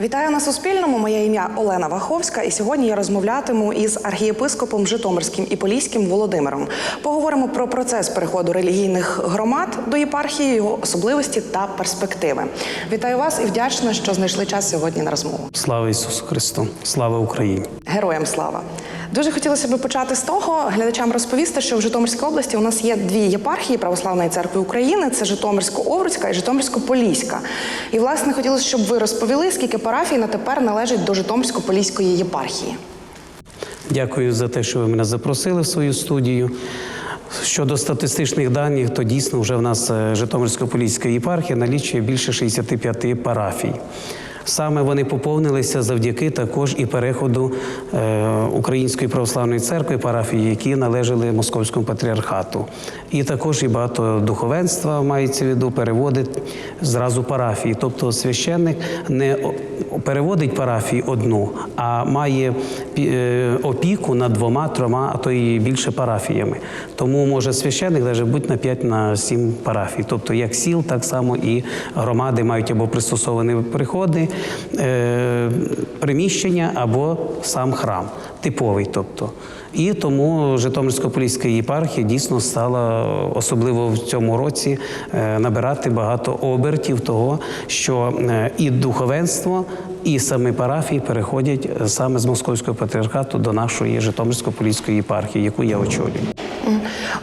Вітаю на Суспільному. Моє ім'я Олена Ваховська, і сьогодні я розмовлятиму із архієпископом Житомирським і Поліським Володимиром. Поговоримо про процес переходу релігійних громад до єпархії, його особливості та перспективи. Вітаю вас і вдячна, що знайшли час сьогодні на розмову. Слава Ісусу Христу! Слава Україні! Героям слава! Дуже хотілося б почати з того, глядачам розповісти, що в Житомирській області у нас є дві єпархії Православної церкви України: це Житомирсько-Овруцька і Житомирсько-Поліська. І власне хотілося, щоб ви розповіли, скільки парафій на тепер належить до Житомирсько-Поліської єпархії. Дякую за те, що ви мене запросили в свою студію. Щодо статистичних даних, то дійсно вже в нас е, Житомирсько-Поліська єпархія налічує більше 65 парафій. Саме вони поповнилися завдяки також і переходу е, Української православної церкви парафії, які належали Московському патріархату. І також і багато духовенства мається в виду, переводить зразу парафії. Тобто священник не переводить парафії одну, а має е, опіку над двома, трьома, а то і більше парафіями. Тому може священник навіть бути на 5 на 7 парафій. Тобто як сіл, так само і громади мають або пристосовані приходи, е, приміщення, або сам храм, типовий. тобто. І тому Житомирсько-Поліська єпархія дійсно стала, особливо в цьому році, е, набирати багато обертів того, що е, і духовенство, і самі парафії переходять е, саме з Московського патріархату до нашої Житомирсько-Поліської єпархії, яку я очолюю.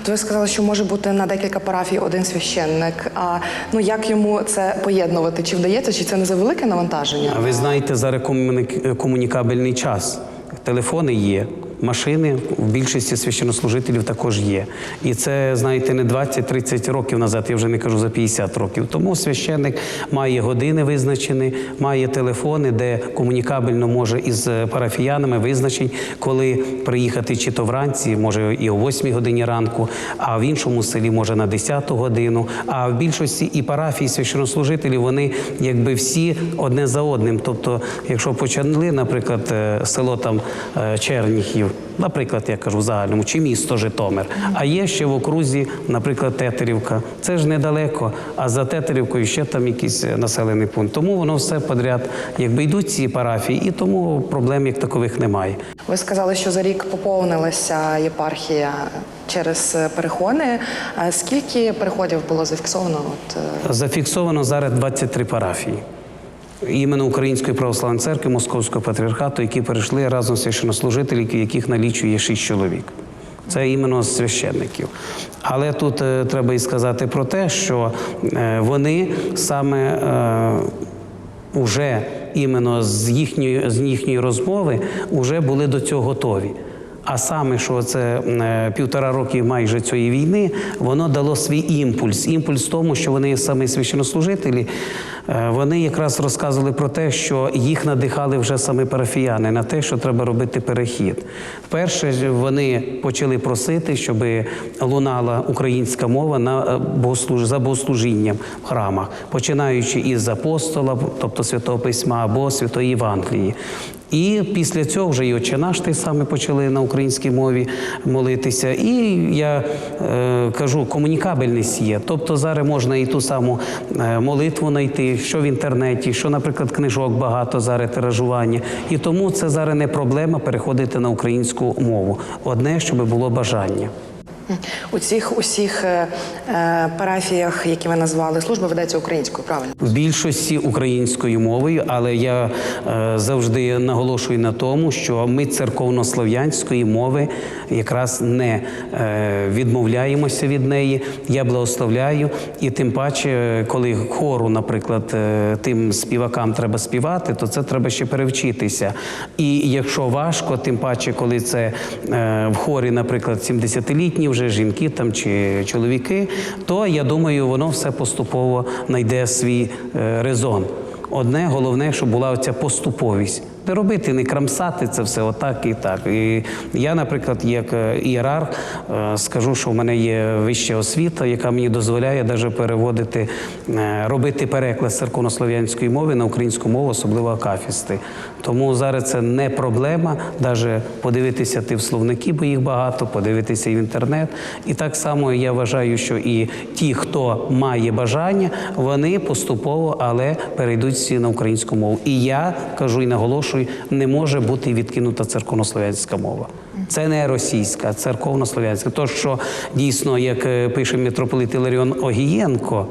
От ви сказали, що може бути на декілька парафій один священник. А ну як йому це поєднувати? Чи вдається, чи це не за велике навантаження? А ви знаєте, зараз комуні- комунікабельний час. Телефони є, машини в більшості священнослужителів також є. І це, знаєте, не 20-30 років назад, я вже не кажу за 50 років. Тому священник має години визначені, має телефони, де комунікабельно може із е, парафіянами визначить, коли приїхати чи то вранці, може і о 8 годині ранку, а в іншому селі може на 10 годину. А в більшості і парафії священнослужителів вони якби всі одне за одним. Тобто, якщо почали, наприклад, е, село там е, Черніхів, наприклад, я кажу в загальному, чи місто Житомир, а є ще в окрузі, наприклад, Тетерівка. Це ж недалеко, а за Тетерівкою ще там якийсь е, населений пункт. Тому воно все подряд, якби йдуть ці парафії, і тому проблем як такових немає. Ви сказали, що за рік поповнилася єпархія через е, переходи. Скільки переходів було зафіксовано? От е, Зафіксовано зараз 23 парафії. Іменно Української православної церкви Московського патріархату, які перейшли разом з священнослужителів, яких налічує 6 чоловік. Це іменно священників. Але тут е, треба і сказати про те, що е, вони саме е, уже іменно з їхньої, з їхньої розмови вже були до цього готові. А саме, що це е, півтора роки майже цієї війни, воно дало свій імпульс. Імпульс в тому, що вони саме священнослужителі, е, вони якраз розказували про те, що їх надихали вже саме парафіяни на те, що треба робити перехід. Вперше вони почали просити, щоб лунала українська мова на е, богослуж... за богослужінням в храмах, починаючи із апостола, тобто Святого Письма або Святої Євангелії. І після цього вже і «Отче наш» той саме почали на українській мові молитися. І я е, кажу, комунікабельність є. Тобто зараз можна і ту саму е, молитву знайти, що в інтернеті, що, наприклад, книжок багато зараз тиражування. І тому це зараз не проблема переходити на українську мову. Одне, щоб було бажання. У цих усіх е, е, парафіях, які ви назвали, служба ведеться українською, правильно? В більшості українською мовою, але я е, завжди наголошую на тому, що ми церковнослов'янської мови якраз не е, відмовляємося від неї. Я благословляю, і тим паче, коли хору, наприклад, е, тим співакам треба співати, то це треба ще перевчитися. І якщо важко, тим паче, коли це е, в хорі, наприклад, 70-літні вже жінки там чи чоловіки, то я думаю, воно все поступово знайде свій е, резон. Одне головне, щоб була оця поступовість. Не робити, не крамсати це все отак і так. І я, наприклад, як е, ієрарх, е, скажу, що в мене є вища освіта, яка мені дозволяє навіть переводити, е, робити переклад церковнослов'янської мови на українську мову, особливо акафісти. Тому зараз це не проблема, навіть подивитися ти в словники, бо їх багато, подивитися і в інтернет. І так само я вважаю, що і ті, хто має бажання, вони поступово, але перейдуть перейдуть на українську мову. І я кажу і наголошую, не може бути відкинута церковнослов'янська мова. Це не російська, церковнослов'янська. То, що дійсно, як е, пише митрополит Іларіон Огієнко,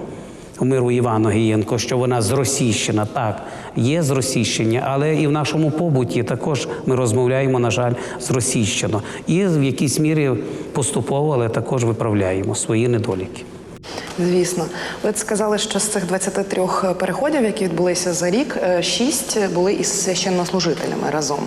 у миру Іван Огієнко, що вона зросійщена. Так, є зросійщення, але і в нашому побуті також ми розмовляємо, на жаль, зросійщено. І в якійсь мірі поступово, але також виправляємо свої недоліки. Звісно, ви сказали, що з цих 23 переходів, які відбулися за рік, е, шість були із священнослужителями разом.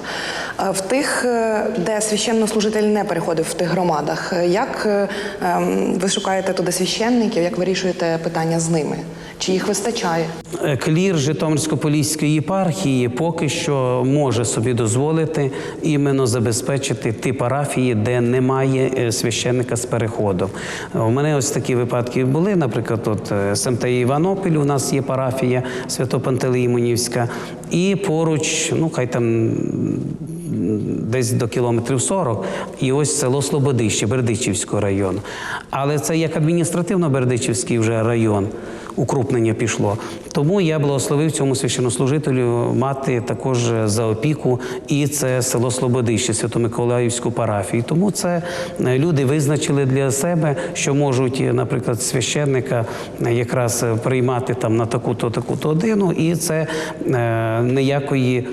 Е, В тих, е, де священнослужитель не переходив в тих громадах, е, як е, ем, ви шукаєте туди священників, як вирішуєте питання з ними? Чи їх вистачає? Е, Клір Житомирсько-Поліської єпархії поки що може собі дозволити іменно забезпечити ті парафії, де немає е, священника з переходом. Е, У мене ось такі випадки були. Наприклад, от СМТ Іванополь у нас є парафія Свято-Пантелеймонівська, і поруч, ну хай там десь до кілометрів 40, і ось село Слободище Бердичівського району. Але це як адміністративно-бердичівський вже район укрупнення пішло. Тому я благословив цьому священнослужителю мати також за опіку і це село Слободище, Свято-Миколаївську парафію. Тому це е, люди визначили для себе, що можуть, е, наприклад, священника е, якраз е, приймати там на таку-то таку-то годину, і це е, ніякої.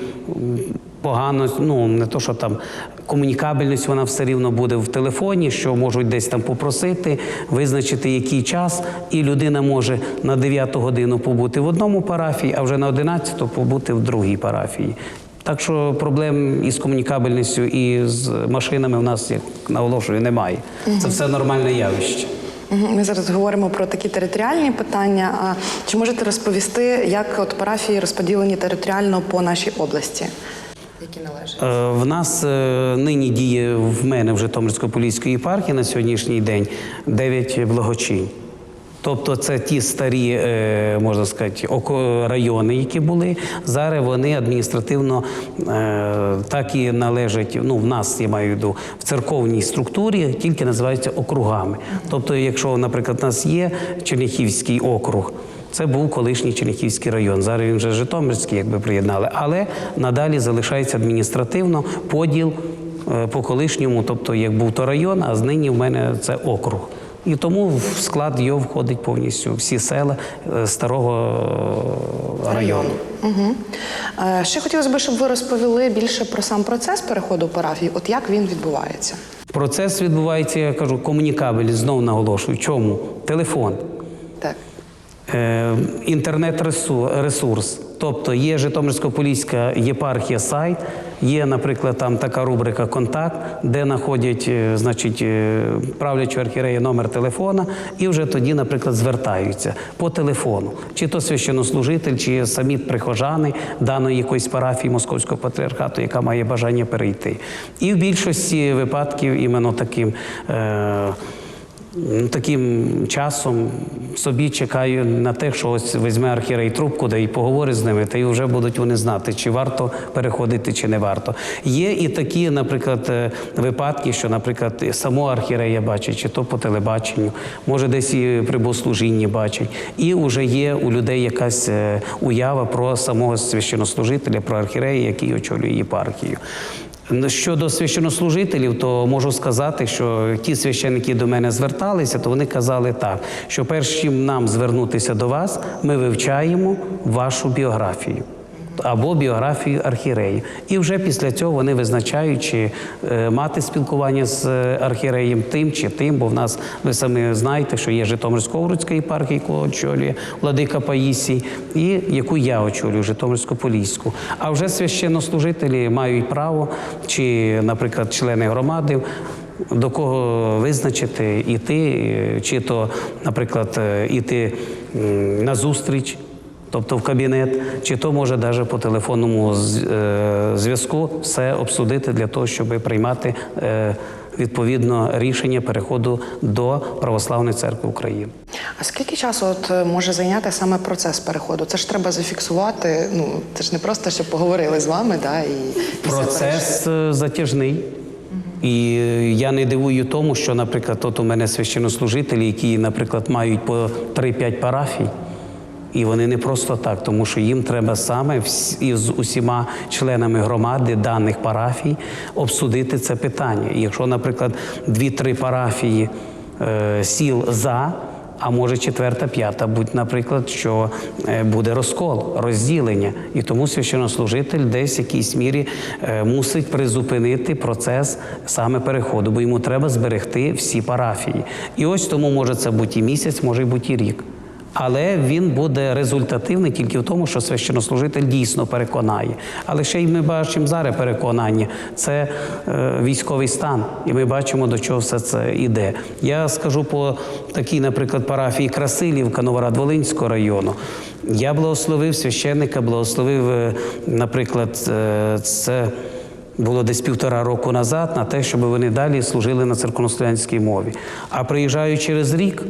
Погано, ну не то, що там комунікабельність, вона все рівно буде в телефоні, що можуть десь там попросити, визначити який час, і людина може на 9 годину побути в одному парафії, а вже на 11 побути в другій парафії. Так що проблем із комунікабельністю і з машинами в нас, як наголошую, немає. Це все нормальне явище. Ми зараз говоримо про такі територіальні питання. А чи можете розповісти, як от парафії розподілені територіально по нашій області? Які належать? Е, В нас е, нині діє в мене в Житомирсько-Поліської єпархії на сьогоднішній день 9 благочинь. Тобто це ті старі, е, можна сказати, райони, які були. Зараз вони адміністративно так і належать. Ну, в нас я маю в виду в церковній структурі, тільки називаються округами. Тобто, якщо, наприклад, у нас є Черняхівський округ. Це був колишній Черняхівський район. Зараз він вже Житомирський, якби приєднали. Але надалі залишається адміністративно поділ е, по колишньому, тобто як був то район, а нині в мене це округ. І тому в склад його входить повністю всі села е, старого е, району. Угу. Ще хотілося б, щоб ви розповіли більше про сам процес переходу парафії, от як він відбувається. Процес відбувається, я кажу, комунікабель, знову наголошую. Чому? Телефон. Е, інтернет-ресурс. Тобто є Житомирсько-Поліська єпархія сайт, є, наприклад, там така рубрика Контакт, де знаходять е, значить, е, правлячу архірею номер телефона, і вже тоді, наприклад, звертаються по телефону, чи то священнослужитель, чи самі прихожани даної якоїсь парафії Московського патріархату, яка має бажання перейти. І в більшості випадків іменно таким. Е- Таким часом собі чекаю на те, що ось візьме архірей трубку, да і поговорить з ними, та й вже будуть вони знати, чи варто переходити, чи не варто. Є і такі, наприклад, е, випадки, що, наприклад, само архірея бачить, чи то по телебаченню, може десь і при богослужінні бачить. І вже є у людей якась е, уява про самого священнослужителя, про архірея, який очолює єпархію. Щодо священнослужителів, то можу сказати, що ті священники до мене зверталися, то вони казали так, що перш чим нам звернутися до вас, ми вивчаємо вашу біографію. Або біографію архіреї. І вже після цього вони визначають, чи е, мати спілкування з е, архіреєм тим чи тим, бо в нас, ви самі знаєте, що є Житомирсько-Овруцька єпархія, яку очолює Владика Паїсій, і яку я очолюю, Житомирсько-Поліську. А вже священнослужителі мають право, чи, наприклад, члени громади. До кого визначити іти, е, чи то, наприклад, іти на зустріч, тобто в кабінет, чи то може навіть по телефонному е, зв'язку все обсудити для того, щоб приймати е, відповідно рішення переходу до Православної церкви України. А скільки часу от е, може зайняти саме процес переходу? Це ж треба зафіксувати. Ну це ж не просто щоб поговорили з вами, да і і. Процес затяжний. І я не дивую тому, що, наприклад, от у мене священнослужителі, які, наприклад, мають по 3-5 парафій, І вони не просто так, тому що їм треба саме із усіма членами громади даних парафій обсудити це питання. Якщо, наприклад, дві-три парафії е, сіл за. А може четверта, п'ята, будь, наприклад, що е, буде розкол, розділення, і тому священнослужитель десь в якійсь мірі е, мусить призупинити процес саме переходу, бо йому треба зберегти всі парафії. І ось тому може це бути і місяць, може бути і рік. Але він буде результативний тільки в тому, що священнослужитель дійсно переконає. Але ще й ми бачимо зараз переконання. Це е, військовий стан, і ми бачимо, до чого все це йде. Я скажу по такій, наприклад, парафії Красилівка Новорад-Волинського району. Я благословив священника, благословив, е, наприклад, е, це. Було десь півтора року назад на те, щоб вони далі служили на церковнослов'янській мові. А приїжджаю через рік,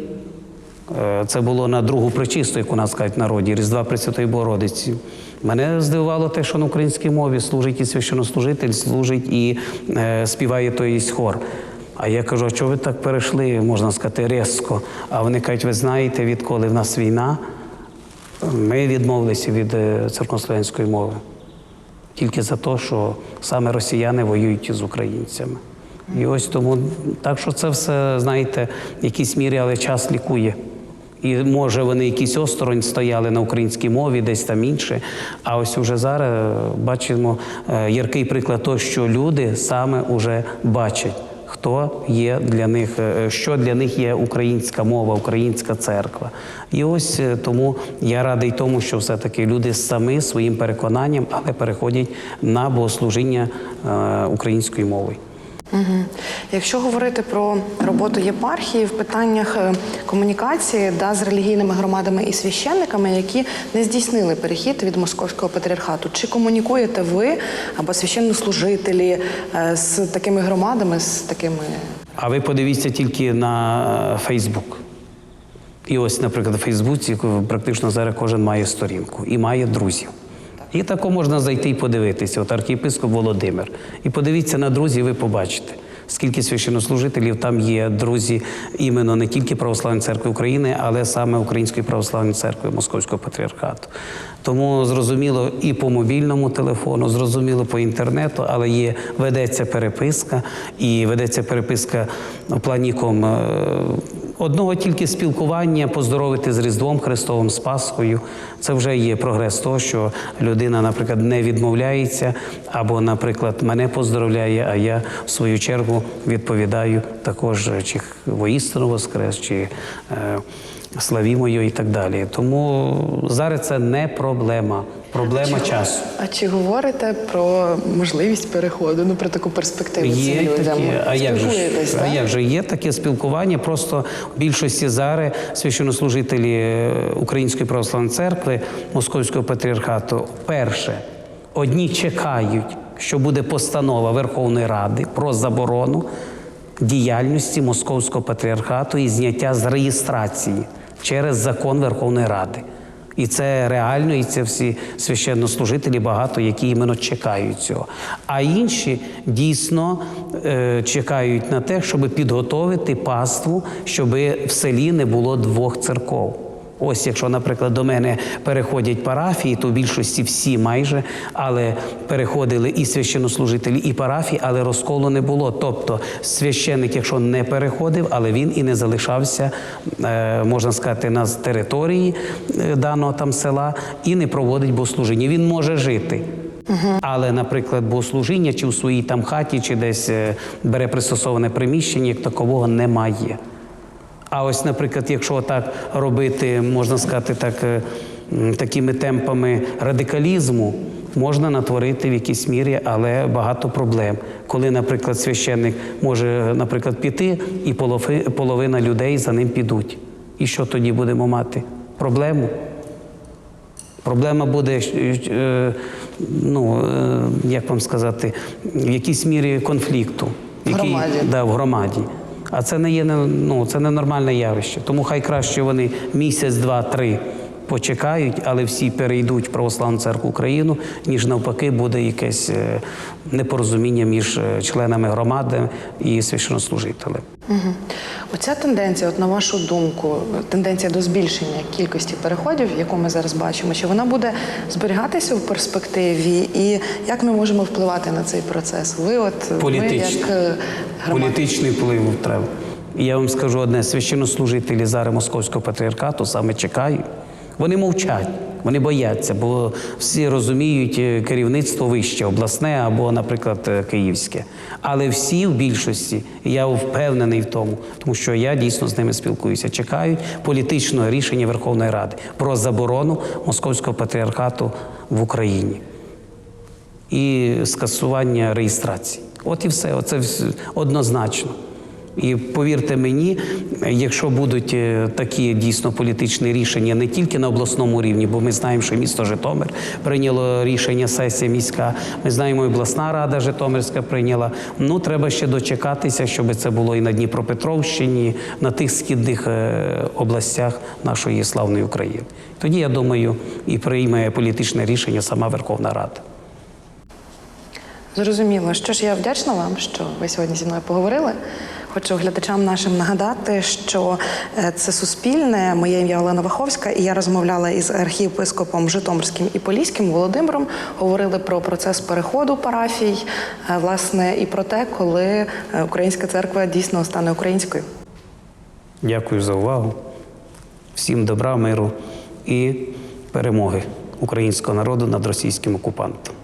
Це було на другу причисту, як у нас кажуть народі, Різдва Пресвятої Богородиці. Мене здивувало те, що на українській мові служить і священнослужитель, служить і е, співає той хор. А я кажу, а чого ви так перейшли, можна сказати, різко? А вони кажуть, ви знаєте, відколи в нас війна, ми відмовилися від е, церковнослов'янської мови. Тільки за те, що саме росіяни воюють з українцями. І ось тому, так що це все, знаєте, в якійсь мірі, але час лікує. І може вони якісь осторонь стояли на українській мові, десь там інше. А ось уже зараз е, бачимо е, яркий приклад того, що люди саме уже бачать, хто є для них, е, що для них є українська мова, українська церква. І ось тому я радий тому, що все-таки люди самі своїм переконанням, але переходять на богослужіння українською мовою. Угу. Якщо говорити про роботу єпархії в питаннях е, комунікації да, з релігійними громадами і священниками, які не здійснили перехід від московського патріархату, чи комунікуєте ви або священнослужителі е, з такими громадами, з такими А ви подивіться тільки на Фейсбук. І ось, наприклад, в Фейсбуці практично зараз кожен має сторінку і має друзів. І тако можна зайти і подивитися, от архієпископ Володимир. І подивіться на друзів, ви побачите, скільки священнослужителів там є, друзі, іменно не тільки Православної церкви України, але саме Української православної церкви Московського патріархату. Тому зрозуміло і по мобільному телефону, зрозуміло по інтернету, але є ведеться переписка, і ведеться переписка в плані ком. е, Одного тільки спілкування, поздоровити з Різдвом Христовим, з Пасхою. Це вже є прогрес того, що людина, наприклад, не відмовляється, або, наприклад, мене поздоровляє, а я в свою чергу відповідаю також, чи воістину воскрес, чи е, славімо його і так далі. Тому зараз це не проблема, проблема часу. А чи говорите про можливість переходу? Ну про таку перспективу Є цим людям? а як же а як же є таке спілкування? Просто в більшості зараз священнослужителі е, Української православної церкви Московського патріархату перше одні чекають, що буде постанова Верховної Ради про заборону діяльності Московського патріархату і зняття з реєстрації через закон Верховної Ради. І це реально, і це всі священнослужителі багато, які іменно чекають цього. А інші дійсно е, чекають на те, щоб підготовити паству, щоб в селі не було двох церков. Ось, якщо, наприклад, до мене переходять парафії, то в більшості всі майже, але переходили і священнослужителі, і парафії, але розколу не було. Тобто священник, якщо не переходив, але він і не залишався, е, можна сказати, на території е, даного там села і не проводить богослужіння. Він може жити. Але, наприклад, богослужіння чи у своїй там хаті, чи десь е, бере пристосоване приміщення, як такового немає. А ось, наприклад, якщо так робити, можна сказати, так, е, такими темпами радикалізму, можна натворити в якійсь мірі, але багато проблем. Коли, наприклад, священник може, наприклад, піти, і половина людей за ним підуть. І що тоді будемо мати? Проблему? Проблема буде, е, ну, е, як вам сказати, в якійсь мірі конфлікту. який- громаді. Да, в громаді. А це не є ну, це не нормальне явище. Тому хай краще вони місяць, два, три почекають, але всі перейдуть в православну церкву Україну, ніж навпаки буде якесь е, непорозуміння між е, членами громади і священнослужителем. Угу. Оця тенденція, от на вашу думку, тенденція до збільшення кількості переходів, яку ми зараз бачимо, чи вона буде зберігатися в перспективі, і як ми можемо впливати на цей процес? Ви, от Політичний. як е. Політичний вплив треба. Я вам скажу одне: священнослужителі зараз Московського патріархату саме чекають. Вони мовчать, вони бояться, бо всі розуміють е, керівництво вище, обласне або, наприклад, е, київське. Але всі в більшості, я впевнений в тому, тому що я дійсно з ними спілкуюся, чекають політичного рішення Верховної Ради про заборону Московського патріархату в Україні і скасування реєстрації. От і все, оце однозначно. І повірте мені, якщо будуть е, такі дійсно політичні рішення не тільки на обласному рівні, бо ми знаємо, що місто Житомир прийняло рішення сесія міська, ми знаємо, і обласна рада Житомирська прийняла. Ну треба ще дочекатися, щоб це було і на Дніпропетровщині, на тих східних е, областях нашої славної України. Тоді я думаю, і прийме політичне рішення сама Верховна Рада. Зрозуміло. Що ж, я вдячна вам, що ви сьогодні зі мною поговорили. Хочу глядачам нашим нагадати, що е, це суспільне. Моє ім'я Олена Ваховська, і я розмовляла із архієпископом Житомирським і Поліським Володимиром. Говорили про процес переходу парафій, е, власне, і про те, коли е, українська церква дійсно стане українською. Дякую за увагу. Всім добра, миру і перемоги українського народу над російським окупантом.